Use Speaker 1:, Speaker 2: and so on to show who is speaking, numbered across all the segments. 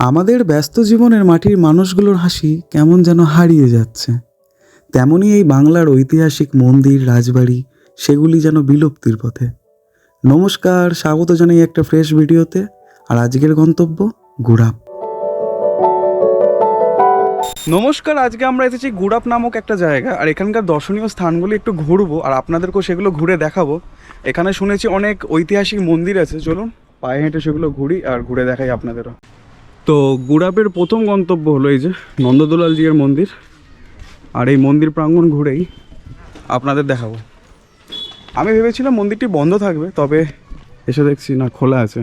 Speaker 1: আমাদের ব্যস্ত জীবনের মাটির মানুষগুলোর হাসি কেমন যেন হারিয়ে যাচ্ছে। তেমনই এই বাংলার ঐতিহাসিক মন্দির, রাজবাড়ি, সেগুলি যেন বিলুপ্তির পথে। নমস্কার, স্বাগত জানাই একটা ফ্রেশ ভিডিওতে। আর আজকের গন্তব্য গুড়াপ। নমস্কার, আজকে আমরা এসেছি গুড়াপ নামক একটা জায়গা। আর এখানকার দর্শনীয় স্থানগুলি একটু ঘুরবো, আর আপনাদেরকেও সেগুলো ঘুরে দেখাবো। এখানে শুনেছি অনেক ঐতিহাসিক মন্দির আছে, চলুন পায়ে হেঁটে সেগুলো ঘুরি আর ঘুরে দেখাই আপনাদেরও। তো গুড়াপের প্রথম গন্তব্য হলো এই যে নন্দদোলালজির মন্দির। আর এই মন্দির প্রাঙ্গণ ঘুরেই আপনাদের দেখাবো। আমি ভেবেছিলাম মন্দিরটি বন্ধ থাকবে, তবে এসে দেখছি না, খোলা আছে।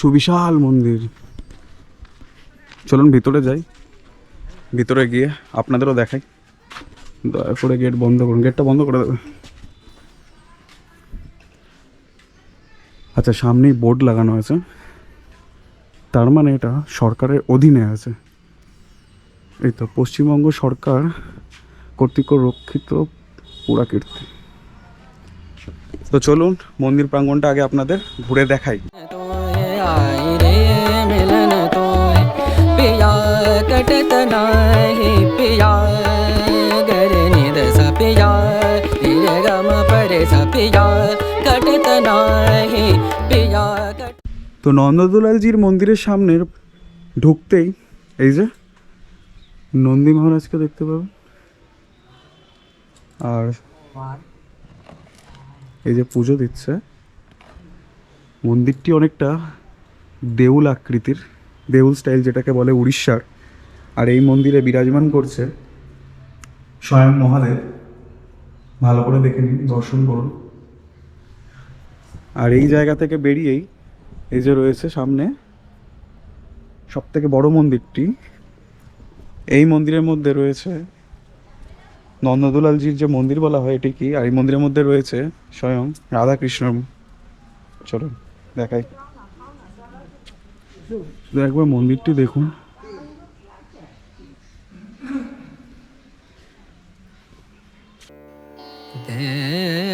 Speaker 1: সুবিশাল মন্দির। চলুন ভিতরে যাই। ভিতরে গিয়ে আপনাদেরও দেখাই। দয়া করে গেট বন্ধ করুন। গেটটা বন্ধ করে দেবে আচ্ছা সামনেই বোর্ড লাগানো আছে। তার মানে এটা সরকারের অধীনে আছে। এই তো পশ্চিমবঙ্গ সরকার কর্তৃক রক্ষিত পুরাকীর্তি। তো চলুন, মন্দির প্রাঙ্গণটা আগে আপনাদের ঘুরে দেখাই।
Speaker 2: तोय
Speaker 1: তো নন্দদুলালজির মন্দিরের সামনের ঢুকতেই এই যে নন্দী মহারাজকে দেখতে পাবেন। আর এই যে পুজো দিচ্ছে। মন্দিরটি অনেকটা দেউল আকৃতির, দেউল স্টাইল যেটাকে বলে উড়িষ্যার। আর এই মন্দিরে বিরাজমান করছে স্বয়ং মহাদেব। ভালো করে দেখে নিন, দর্শন করুন। আর এই জায়গা থেকে বেরিয়েই এই যে রয়েছে সামনে সব থেকে বড় মন্দিরটি, এই মন্দিরের মধ্যে রয়েছে নন্দদুলালজির যে মন্দির বলা হয় এটি কি, আর এই মন্দিরের মধ্যে রয়েছে স্বয়ং রাধাকৃষ্ণ। চলো দেখাই। একবার মন্দিরটি দেখুন।
Speaker 2: रे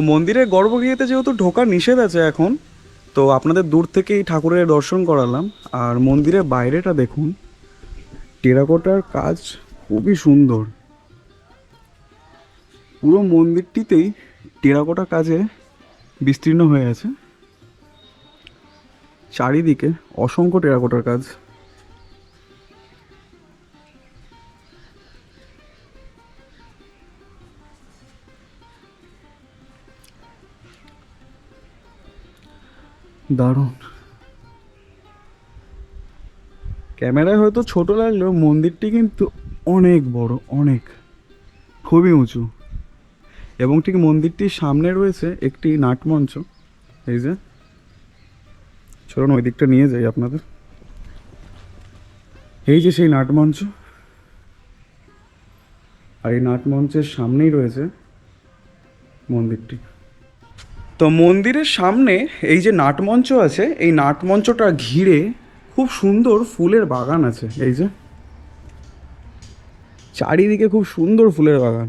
Speaker 1: মন্দিরের গর্ভগৃহতে যেহেতু ঢোকার নিষেধ আছে এখন, তো আপনাদের দূর থেকেই ঠাকুরের দর্শন করালাম। আর মন্দিরের বাইরেটা দেখুন, টেরাকোটার কাজ খুবই সুন্দর। পুরো মন্দিরটিতেই টেরাকোটা কাজে বিস্তীর্ণ হয়ে আছে। চারিদিকে অসংখ্য টেরাকোটার কাজ। দারুণ। ক্যামেরায় হয়তো ছোট লাগলেও মন্দিরটি কিন্তু অনেক বড়, অনেক। খুবই উঁচু। এবং ঠিক মন্দিরটির সামনে রয়েছে একটি নাটমঞ্চ। এই যে। চলুন ওই দিকটা নিয়ে যাই আপনাদের। এই যে সেই নাটমঞ্চ। আর এই নাটমঞ্চের সামনেই রয়েছে মন্দিরটি। তো মন্দিরের সামনে এই যে নাটমঞ্চ আছে, এই নাটমঞ্চটা ঘিরে খুব সুন্দর ফুলের বাগান আছে। এই যে চারিদিকে খুব সুন্দর ফুলের বাগান।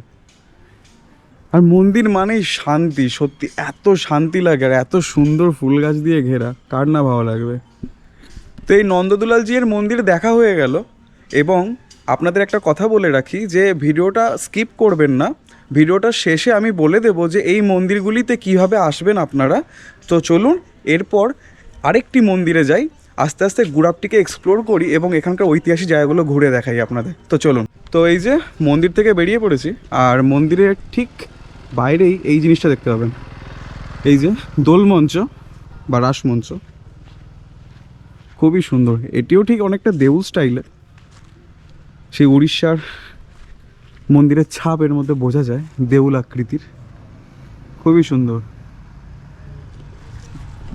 Speaker 1: আর মন্দির মানেই শান্তি, সত্যি এত শান্তি লাগে আর এত সুন্দর ফুল গাছ দিয়ে ঘেরা, কার না ভালো লাগবে? তো এই নন্দদুলালজির মন্দির দেখা হয়ে গেল এবং আপনাদের একটা কথা বলে রাখি যে, ভিডিওটা স্কিপ করবেন না ভিডিওটা শেষে আমি বলে দেব যে এই মন্দিরগুলিতে কীভাবে আসবেন আপনারা। তো চলুন, এরপর আরেকটি মন্দিরে যাই। আস্তে আস্তে গুড়াপটিকে এক্সপ্লোর করি এবং এখানকার ঐতিহাসিক জায়গাগুলো ঘুরে দেখাই আপনাদের। তো চলুন, তো এই যে মন্দির থেকে বেরিয়ে পড়েছি আর মন্দিরের ঠিক বাইরেই এই জিনিসটা দেখতে পাবেন। এই যে দোলমঞ্চ বা রাসমঞ্চ খুবই সুন্দর। এটিও ঠিক অনেকটা দেউল স্টাইলের সেই উড়িষ্যার মন্দিরের ছাপ এর মধ্যে বোঝা যায় দেউল আকৃতির। খুবই সুন্দর।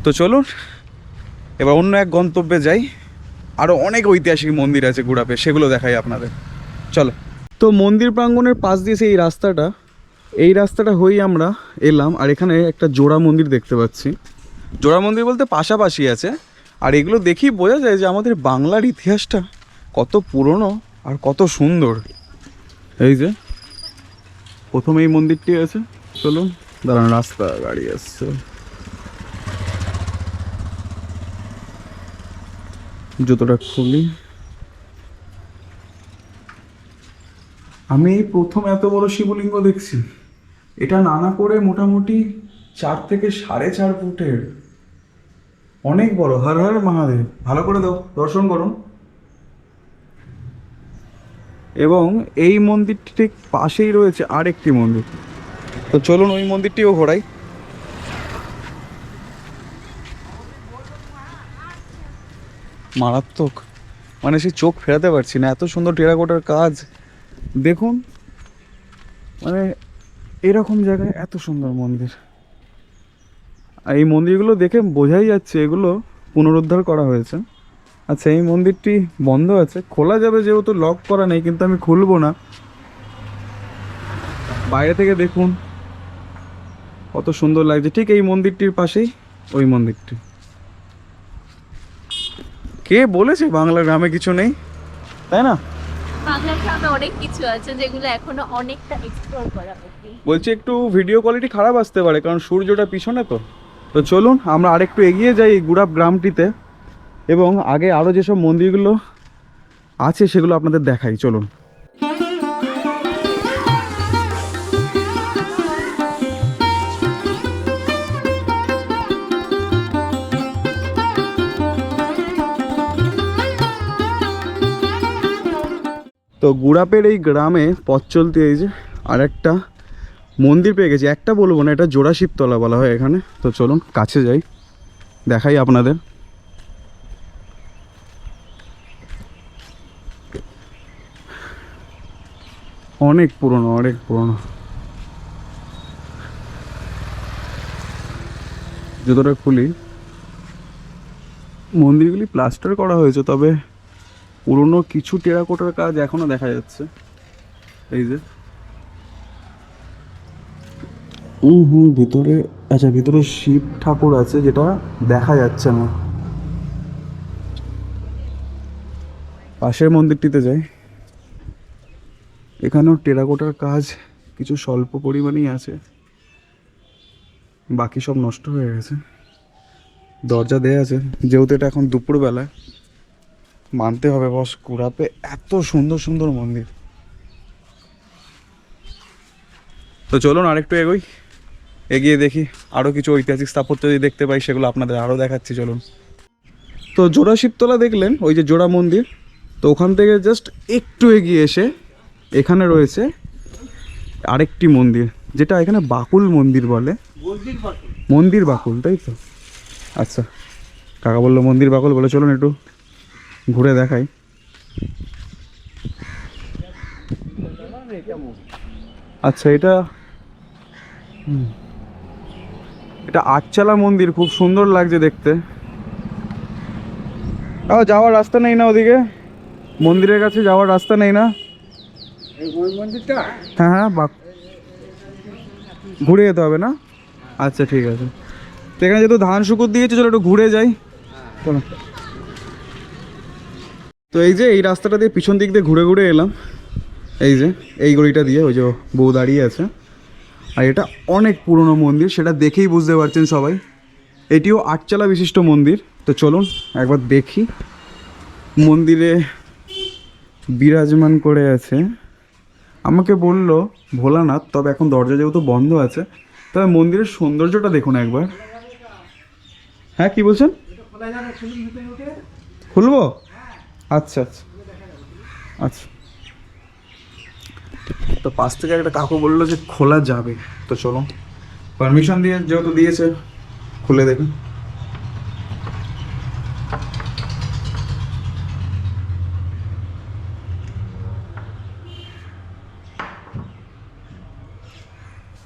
Speaker 1: তো চলুন, এবার অন্য এক গন্তব্যে যাই। আরও অনেক ঐতিহাসিক মন্দির আছে গুড়াপে সেগুলো দেখাই আপনাদের। চলো। তো মন্দির প্রাঙ্গণের পাশ দিয়ে সেই রাস্তাটা, এই রাস্তাটা হয়েই আমরা এলাম, আর এখানে একটা জোড়া মন্দির দেখতে পাচ্ছি। জোড়া মন্দির বলতে পাশাপাশি আছে, আর এগুলো দেখেই বোঝা যায় যে আমাদের বাংলার ইতিহাসটা কত পুরনো আর কত সুন্দর। এই যে প্রথমে এই মন্দিরটি আছে। চলুন, দাঁড়ান, রাস্তা, গাড়ি আসছে জুতোটা খুলি। আমি প্রথম এত বড় শিবলিঙ্গ দেখছি। এটা নানা করে মোটামুটি চার থেকে সাড়ে চার ফুটের। অনেক বড়। হর হর মহাদেব। ভালো করে দাও, দর্শন করুন। এবং এই মন্দিরটি ঠিক পাশেই রয়েছে আরেকটি মন্দির। তো চলুন ওই মন্দিরটিও ঘোরাই। মারাত্মক। মানে সে চোখ ফেরাতে পারছি না, এত সুন্দর টেরাকোটার কাজ। দেখুন মানে এরকম জায়গায় এত সুন্দর মন্দির। এই মন্দিরগুলো দেখে বোঝাই যাচ্ছে এগুলো পুনরুদ্ধার করা হয়েছে। আচ্ছা এই মন্দিরটি বন্ধ আছে। খোলা যাবে যেহেতু লক করা নেই কিন্তু আমি খুলবো না। বাইরে থেকে দেখুন কত সুন্দর লাগছে। ঠিক এই মন্দিরটির পাশেই ওই মন্দিরটি। কে বলেছে বাংলা গ্রামে কিছু নেই? তাই না?
Speaker 3: বাংলা গ্রামে অনেক কিছু আছে যেগুলো এখনও অনেকটা এক্সপ্লোর করা বাকি
Speaker 1: বলছি একটু ভিডিও কোয়ালিটি খারাপ আসতে পারে কারণ সূর্যটা পিছনে তো। তো চলুন আমরা আরেকটু এগিয়ে যাই এই গুড়াপ গ্রামটিতে। এবং আগে আরও যেসব মন্দিরগুলো আছে সেগুলো আপনাদের দেখাই, চলুন। তো গুড়াপের এই গ্রামে পথ চলতে এই যে আর একটা মন্দির পেয়ে গেছি। একটা বলব না, এটা জোড়া শিবতলা বলা হয় এখানে। তো চলুন, কাছে যাই, দেখাই আপনাদের। অনেক পুরনো অনেক পুরনো। জুতোটা খুলি। মন্দিরগুলি প্লাস্টার করা হয়েছে তবে পুরনো কিছু টেরাকোটার কাজ এখনও দেখা যাচ্ছে। এই যে। হুম হুম ভিতরে আচ্ছা ভিতরে শিব ঠাকুর আছে যেটা দেখা যাচ্ছে না। পাশের মন্দিরটিতে যাই। এখানেও টেরাকোটার কাজ কিছু স্বল্প পরিমাণেই আছে। বাকি সব নষ্ট হয়ে গেছে। দরজা দেয়া আছে। যেহেতু এটা এখন দুপুরবেলায় মানতে হবে বস, কুড়াপে এত সুন্দর সুন্দর মন্দির। তো চলুন আরেকটু এগোই। এগিয়ে দেখি আরও কিছু ঐতিহাসিক স্থাপত্য যদি দেখতে পাই, সেগুলো আপনাদের আরও দেখাচ্ছি, চলুন। তো জোড়া শিবতলা দেখলেন, ওই যে জোড়া মন্দির। তো ওখান থেকে জাস্ট একটু এগিয়ে এসে এখানে রয়েছে আরেকটি মন্দির যেটা এখানে বাকুল মন্দির বলে। মন্দির বাকুল। তাই তো? আচ্ছা কাকা বলল মন্দির বাকুল বলে চলুন একটু ঘুরে দেখাই। আচ্ছা এটা এটা আটচালা মন্দির খুব সুন্দর লাগছে দেখতে। যাওয়ার রাস্তা নেই না ওদিকে? মন্দিরের কাছে যাওয়ার রাস্তা নেই না? হ্যাঁ হ্যাঁ বাক ঘুরে যেতে হবে না? আচ্ছা ঠিক আছে। তো এখানে যেহেতু ধান শুকুর দিয়েছে, চলো একটু ঘুরে যাই। চলো। তো এই যে, এই রাস্তাটা দিয়ে পিছন দিক দিয়ে ঘুরে ঘুরে এলাম। এই যে, এই গলিটা দিয়ে, ওই যে বউ দাঁড়িয়ে আছে। আর এটা অনেক পুরনো মন্দির, সেটা দেখেই বুঝতে পারছেন সবাই। এটিও আটচালা বিশিষ্ট মন্দির। তো চলুন, একবার দেখি। মন্দিরে বিরাজমান করে আছে। আমাকে বলল, ভোলানাথ, তবে এখন দরজা যেহেতু বন্ধ আছে, তবে মন্দিরের সৌন্দর্যটা দেখুন একবার। হ্যাঁ কি বলছেন? খুলবো? আচ্ছা আচ্ছা। আচ্ছা। তো পাশ থেকে একটা কাকু বলল যে খোলা যাবে। তো চলো। পারমিশন দিয়ে যেহেতু দিয়েছে, খুলে দেখুন।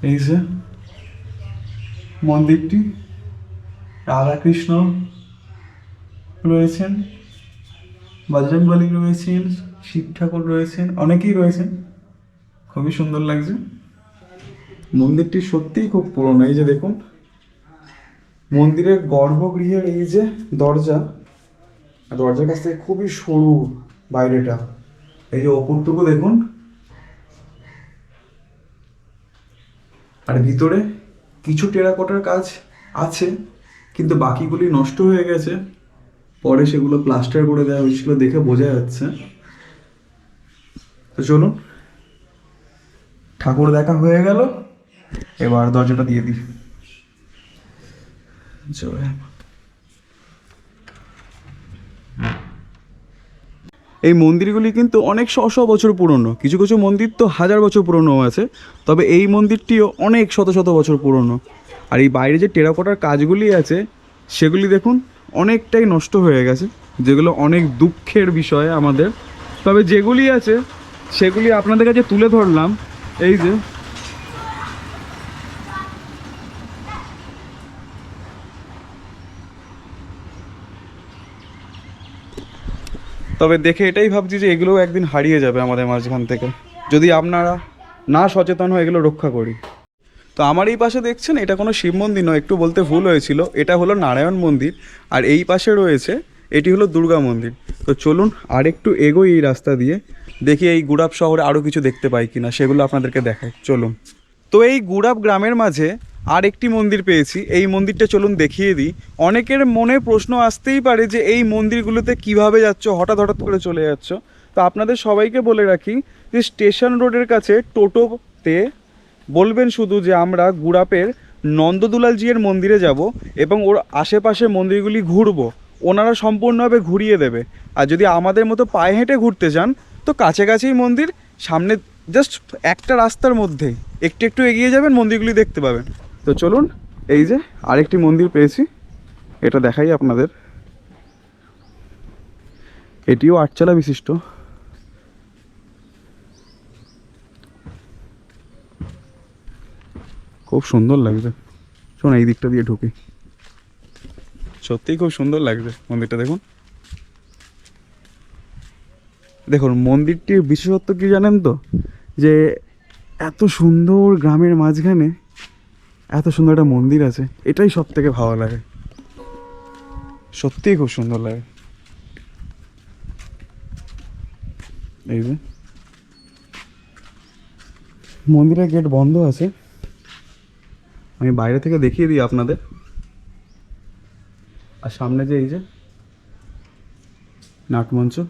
Speaker 1: এই যে, মন্দিরটি রাধাকৃষ্ণ রয়েছেন বজরংবলী রয়েছেন, শিব ঠাকুর রয়েছেন, অনেকেই রয়েছেন। খুবই সুন্দর লাগছে। মন্দিরটি সত্যিই খুব পুরনো। এই যে দেখুন, মন্দিরের গর্ভগৃহের এই যে দরজা, দরজার কাছ থেকে খুবই সরু বাইরেটা। এই যে ওপরটুকু দেখুন আর ভিতরে কিছু টেরাকোটার কাজ আছে, কিন্তু বাকিগুলি নষ্ট হয়ে গেছে। পরে সেগুলো প্লাস্টার করে দেওয়া হয়েছিল দেখে বোঝা যাচ্ছে। তো চলুন, ঠাকুর দেখা হয়ে গেল। এবার দরজাটা দিয়ে দিই। জয় এই মন্দিরগুলি কিন্তু অনেক শ শ বছর পুরনো। কিছু কিছু মন্দির তো হাজার বছর পুরনো আছে, তবে এই মন্দিরটিও অনেক শত শত বছর পুরনো। আর এই বাইরে যে টেরাকোটার কাজগুলি আছে, সেগুলি দেখুন অনেকটাই নষ্ট হয়ে গেছে, যেগুলো অনেক দুঃখের বিষয় আমাদের। তবে যেগুলি আছে, সেগুলি আপনাদের কাছে তুলে ধরলাম। এই যে তবে দেখে এটাই ভাবছি যে এগুলোও একদিন হারিয়ে যাবে আমাদের মাঝখান থেকে। যদি আপনারা না সচেতন হয় এগুলো রক্ষা করি। তো আমার এই পাশে দেখছেন, এটা কোনো শিব মন্দির নয়, একটু বলতে ভুল হয়েছিল। এটা হলো নারায়ণ মন্দির, আর এই পাশে রয়েছে, এটি হলো দুর্গা মন্দির। তো চলুন আর একটু এগোই এই রাস্তা দিয়ে, দেখি এই গুড়াব শহরে আরও কিছু দেখতে পাই কিনা, সেগুলো আপনাদেরকে দেখাই। চলুন। তো এই গুড়াব গ্রামের মাঝে আর একটি মন্দির পেয়েছি। এই মন্দিরটা চলুন দেখিয়ে দিই। অনেকের মনে প্রশ্ন আসতেই পারে যে এই মন্দিরগুলোতে কীভাবে যাচ্ছ, হঠাৎ হঠাৎ করে চলে যাচ্ছ। তো আপনাদের সবাইকে বলে রাখি যে স্টেশন রোডের কাছে টোটোতে বলবেন শুধু যে আমরা গুড়াপের নন্দদুলালজির মন্দিরে যাব এবং ওর আশেপাশে মন্দিরগুলি ঘুরবো। ওনারা সম্পূর্ণভাবে ঘুরিয়ে দেবে। আর যদি আমাদের মতো পায়ে হেঁটে ঘুরতে যান তো কাছাকাছিই মন্দির, সামনে জাস্ট একটা রাস্তার মধ্যে একটু একটু এগিয়ে যাবেন, মন্দিরগুলি দেখতে পাবেন। তো চলুন, এই যে আরেকটি মন্দির পেয়েছি, এটা দেখাই আপনাদের। এটিও আটচালা বিশিষ্ট। খুব সুন্দর লাগছে। শোন এই দিকটা দিয়ে ঢুকি। সত্যিই খুব সুন্দর লাগছে মন্দিরটা, দেখুন। দেখুন, মন্দিরটির বিশেষত্ব কি জানেন তো? যে এত সুন্দর গ্রামের মাঝখানে এত সুন্দর একটা মন্দির আছে, এটাই সব থেকে ভালো লাগে। সত্যিই খুব সুন্দর লাগে। এই যে। মন্দিরের গেট বন্ধ আছে। আমি বাইরে থেকে দেখিয়ে দিই আপনাদের। আর সামনে যে এই যে, নাটমঞ্চ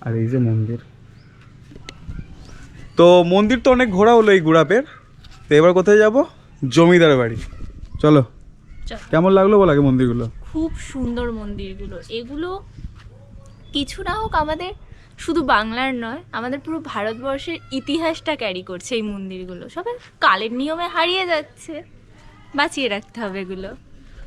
Speaker 1: আর এই যে মন্দির। তো মন্দির তো অনেক ঘোরা হলো এই গুড়াপের। তো এবার কোথায় যাব? জমিদার বাড়ি। চলো। কেমন লাগল বল আগে মন্দিরগুলো?
Speaker 3: খুব সুন্দর মন্দিরগুলো। এগুলো কিছু না হোক আমাদের শুধু বাংলার নয় আমাদের পুরো ভারতবর্ষের ইতিহাসটা ক্যারি করছে এই মন্দিরগুলো। সবাই কালের নিয়মে হারিয়ে যাচ্ছে। বাঁচিয়ে রাখতে হবে এগুলো।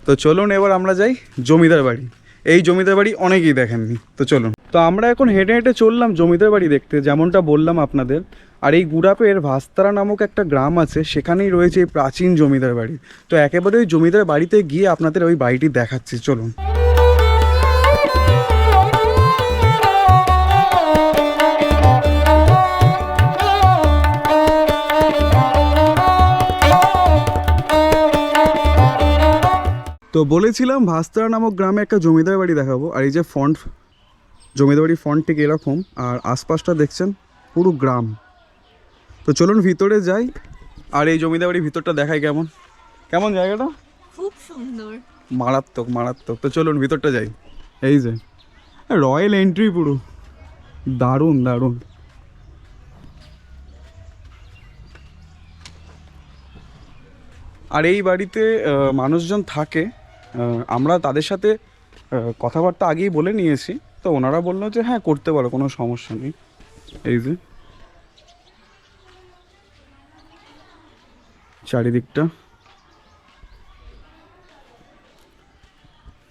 Speaker 1: তো চলুন এবার আমরা যাই জমিদার বাড়ি। এই জমিদার বাড়ি অনেকেই দেখেননি। তো চলুন। তো আমরা এখন হেঁটে হেঁটে চললাম জমিদার বাড়ি দেখতে যেমনটা বললাম আপনাদের। আর এই গুড়াপের ভাস্তারা নামক একটা গ্রাম আছে, সেখানেই রয়েছে এই প্রাচীন জমিদার বাড়ি। তো একেবারে ওই জমিদার বাড়িতে গিয়ে আপনাদের ওই বাড়িটি দেখাচ্ছি, চলুন। তো বলেছিলাম ভাস্তারা নামক গ্রামে একটা জমিদার বাড়ি দেখাবো, আর এই যে ফন্ট, জমিদার বাড়ির ফন্ট ঠিক এরকম আর আশপাশটা দেখছেন পুরো গ্রাম। তো চলুন ভিতরে যাই আর এই জমিদার বাড়ির ভিতরটা দেখাই কেমন। কেমন জায়গাটা?
Speaker 3: খুব সুন্দর।
Speaker 1: মারাত্মক মারাত্মক। তো চলুন ভিতরটা যাই। এই যে রয়্যাল এন্ট্রি পুরো। দারুণ দারুণ। আর এই বাড়িতে মানুষজন থাকে। আমরা তাদের সাথে কথাবার্তা আগেই বলে নিয়েছি। তো ওনারা বলল যে হ্যাঁ করতে পারো কোনো সমস্যা নেই। এই যে। চারিদিকটা।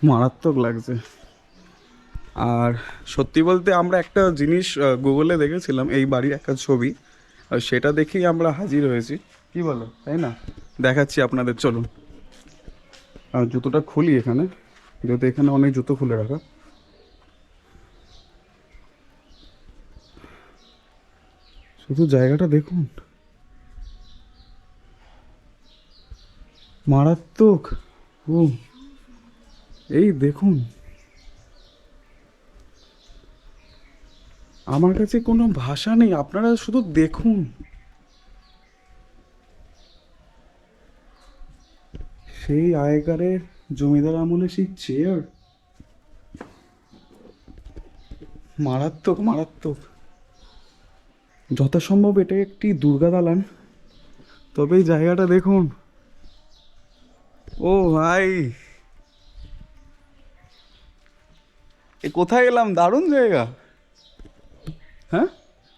Speaker 1: মারাত্মক লাগছে। আর সত্যি বলতে আমরা একটা জিনিস গুগলে দেখেছিলাম, এই বাড়ির একটা ছবি। আর সেটা দেখেই আমরা হাজির হয়েছি। কি বলো? তাই না? দেখাচ্ছি আপনাদের, চলুন। আর জুতোটা খুলি এখানে। যেহেতু এখানে অনেক জুতো খুলে রাখা। শুধু জায়গাটা দেখুন। মারাত্মক। ও, এই দেখুন। আমার কাছে কোনো ভাষা নেই, আপনারা শুধু দেখুন। সেই আগেকারের জমিদার আমলে সেই চেয়ার মারাত্মক মারাত্মক। যথাসম্ভব এটা একটি দুর্গা দালান। তবে এই জায়গাটা দেখুন। ও ভাই। এ কোথায় এলাম দারুণ জায়গা। হ্যাঁ?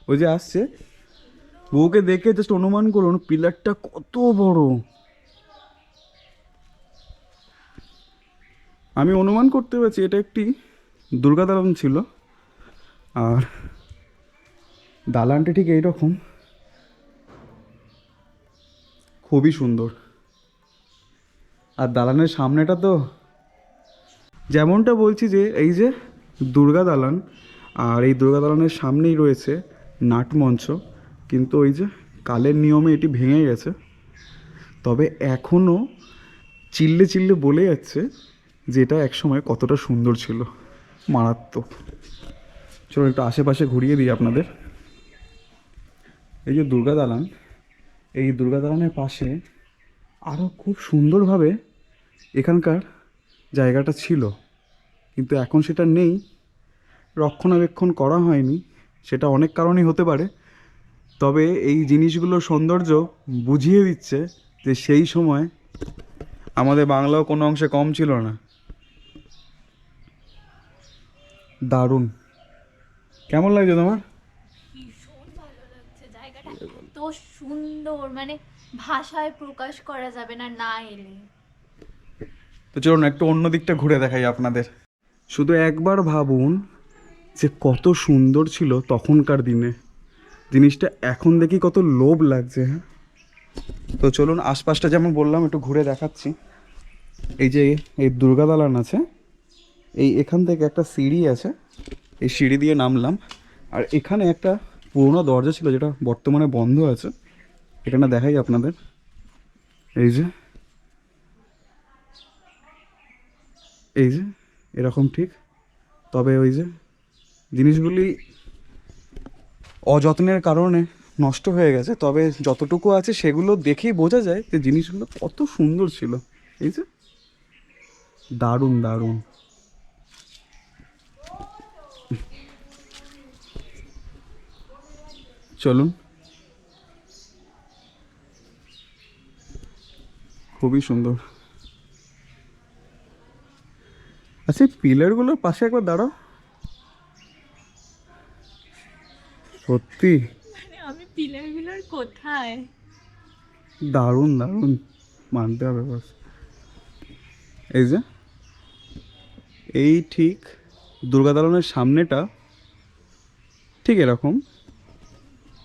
Speaker 1: ওই যে আসছে। বউকে দেখে জাস্ট অনুমান করুন, পিলারটা কত বড়। আমি অনুমান করতে পারছি, এটা একটি দুর্গা দালান ছিল। আর দালানটি ঠিক এইরকম। খুবই সুন্দর। আর দালানের সামনেটা তো? যেমনটা বলছি যে, এই যে দুর্গা দালান, আর এই দুর্গা দালানের সামনেই রয়েছে নাটমঞ্চ, কিন্তু ওই যে কালের নিয়মে এটি ভেঙে গেছে। তবে এখনও চিল্লে চিল্লে বলে যাচ্ছে যে এটা একসময় কতটা সুন্দর ছিল, মারাত্মক। চলো একটু আশেপাশে ঘুরিয়ে দিই আপনাদের। এই যে দুর্গা দালান, এই দুর্গা দালানের পাশে আরও খুব সুন্দরভাবে এখানকার জায়গাটা ছিল, কিন্তু এখন সেটা নেই। রক্ষণাবেক্ষণ করা হয়নি, সেটা অনেক কারণেই হতে পারে। তবে এই জিনিসগুলোর সৌন্দর্য বুঝিয়ে দিচ্ছে যে সেই সময় আমাদের বাংলাও কোনো অংশে কম ছিল না। দারুণ। কেমন লাগছে তোমার?
Speaker 3: সুন্দর মানে ভাষায় প্রকাশ করা যাবে না না এলে।
Speaker 1: তো চলুন একটু অন্য দিকটা ঘুরে দেখাই আপনাদের। শুধু একবার ভাবুন যে কত সুন্দর ছিল তখনকার দিনে। জিনিসটা এখন দেখি কত লোভ লাগছে হ্যাঁ? তো চলুন আশপাশটা যেমন বললাম, একটু ঘুরে দেখাচ্ছি। এই যে এই দুর্গা দালান আছে, এই এখান থেকে একটা সিঁড়ি আছে, এই সিঁড়ি দিয়ে নামলাম। আর এখানে একটা পুরোনো দরজা ছিল, যেটা বর্তমানে বন্ধ আছে। এখানে দেখাই আপনাদের। এই যে এই যে, এরকম ঠিক। তবে ওই যে, জিনিসগুলি অযত্নের কারণে নষ্ট হয়ে গেছে। তবে যতটুকু আছে সেগুলো দেখেই বোঝা যায় যে জিনিসগুলো কত সুন্দর ছিল। এই যে, দারুণ দারুণ। চলুন। খুবই সুন্দর। আচ্ছা পিলারগুলোর পাশে একবার দাঁড়াও। সত্যি?
Speaker 3: আমি পিলারগুলোর কোথায়?
Speaker 1: দারুণ দারুণ। মানতে হবে বাস। এই যে এই ঠিক দুর্গা দালানের সামনেটা ঠিক এরকম।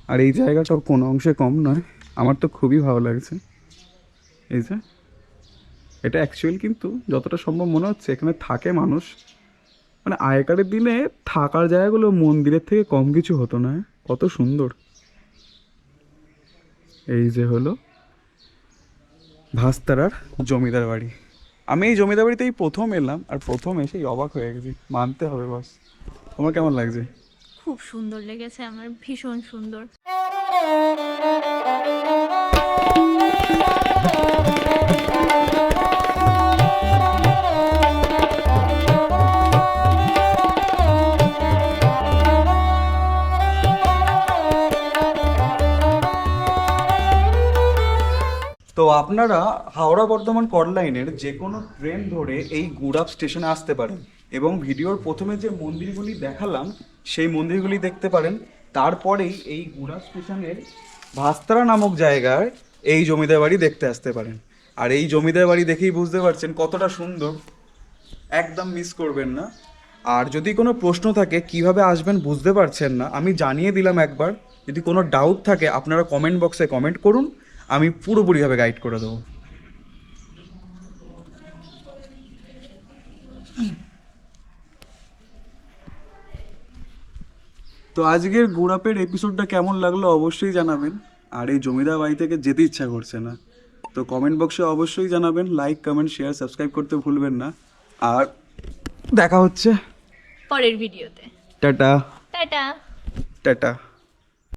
Speaker 1: আর এই জায়গাটা কোনো অংশে কম নয় আমার তো খুবই ভালো লাগছে। এই যে এটা অ্যাকচুয়ালি কিন্তু যতটা সম্ভব মনে হচ্ছে, এখানে থাকে মানুষ। মানে আগেকারের দিনে থাকার জায়গাগুলো মন্দিরের থেকে কম কিছু হতো না কত সুন্দর। এই যে হলো ভাস্তারার জমিদার বাড়ি। আমি এই জমিদার বাড়িতেই প্রথম এলাম, আর প্রথম এসেই অবাক হয়ে গেছি। মানতে হবে বাস তোমার কেমন লাগছে?
Speaker 3: খুব সুন্দর লেগেছে, আমার ভীষণ সুন্দর।
Speaker 1: আপনারা হাওড়া বর্ধমান করলাইনের যে কোনো ট্রেন ধরে এই গুড়াপ স্টেশনে আসতে পারেন এবং ভিডিওর প্রথমে যে মন্দিরগুলি দেখালাম, সেই মন্দিরগুলি দেখতে পারেন। তারপরেই এই গুড়াপ স্টেশনের ভাস্তারা নামক জায়গায় এই জমিদার বাড়ি দেখতে আসতে পারেন। আর এই জমিদার বাড়ি দেখেই বুঝতে পারছেন কতটা সুন্দর। একদম মিস করবেন না। আর যদি কোনো প্রশ্ন থাকে, কীভাবে আসবেন বুঝতে পারছেন না, আমি জানিয়ে দিলাম একবার। যদি কোনো ডাউট থাকে, আপনারা কমেন্ট বক্সে কমেন্ট করুন। আমি পুরোপুরিভাবে গাইড করে দেবো। তো আজকের গোড়াপের এপিসোডটা কেমন লাগল অবশ্যই জানাবেন। আর এই জমিদার বাড়ি থেকে যেতে ইচ্ছা করছে না। তো কমেন্ট বক্সে অবশ্যই জানাবেন। লাইক কমেন্ট শেয়ার সাবস্ক্রাইব করতে ভুলবেন না। আর দেখা হচ্ছে
Speaker 3: পরের ভিডিওতে
Speaker 1: টাটা।
Speaker 3: টাটা।
Speaker 1: টাটা।